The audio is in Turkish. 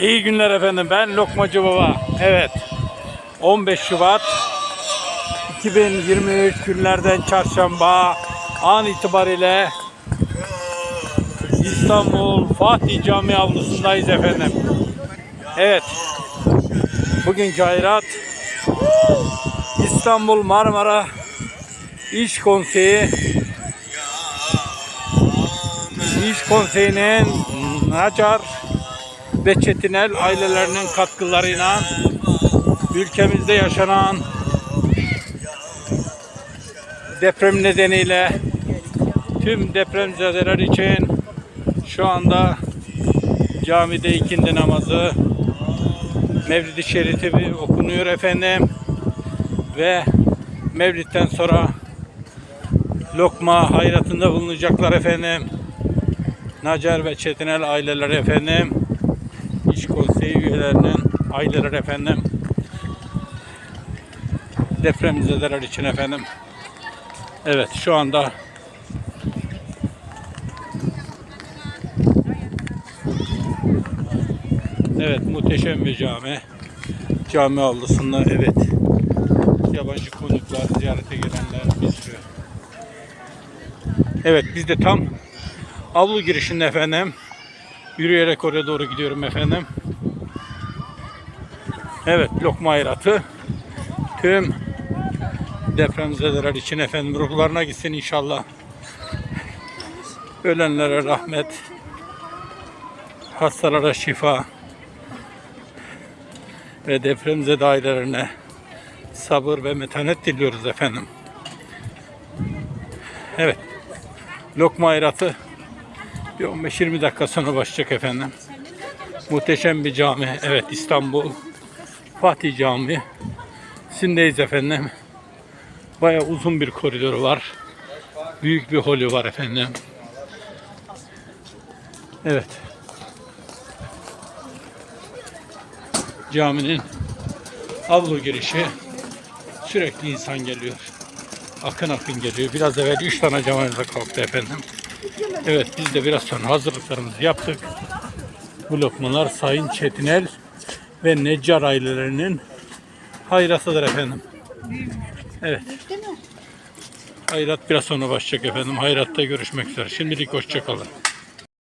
İyi günler efendim. Ben Lokmacı Baba. Evet. 15 Şubat 2023 günlerden çarşamba an itibariyle İstanbul Fatih Camii avlusundayız efendim. Evet. Bugünkü hayrat İstanbul Marmara İş Konseyi İş Konseyi'nin Nacar ve Çetinel ailelerinin katkılarıyla ülkemizde yaşanan deprem nedeniyle tüm depremzedeler için şu anda camide ikindi namazı Mevlid-i Şerifi okunuyor efendim ve Mevlid'den sonra lokma hayratında bulunacaklar efendim. Nacar ve Çetinel aileleri efendim. İş konseyi üyelerinin aileleri efendim. Depremzedeler için efendim. Evet şu anda Evet muhteşem bir cami. Cami avlusunda evet. Yabancı konuklar, ziyarete gelenler bir. Evet biz de tam avlu girişinde efendim. Yürüyerek oraya doğru gidiyorum efendim. Evet lokma hayratı. Tüm depremzedeler için efendim ruhlarına gitsin inşallah. Ölenlere rahmet. Hastalara şifa. Ve depremzede ailelerine sabır ve metanet diliyoruz efendim. Evet. Lokma hayratı bir 15-20 dakika sonra başlayacak efendim. Muhteşem bir cami. Evet İstanbul Fatih Camii. Sindeyiz efendim. Baya uzun bir koridoru var. Büyük bir holü var efendim. Evet. Caminin avlu girişi sürekli insan geliyor. Akın akın geliyor. Biraz evvel 3 tane cenaze kalktı efendim. Evet biz de biraz sonra hazırlıklarımızı yaptık. Bu lokmalar Sayın Çetinel ve Neccar ailelerinin hayratıdır efendim. Evet. Hayrat biraz sonra başlayacak efendim. Hayratta görüşmek üzere. Şimdilik hoşçakalın.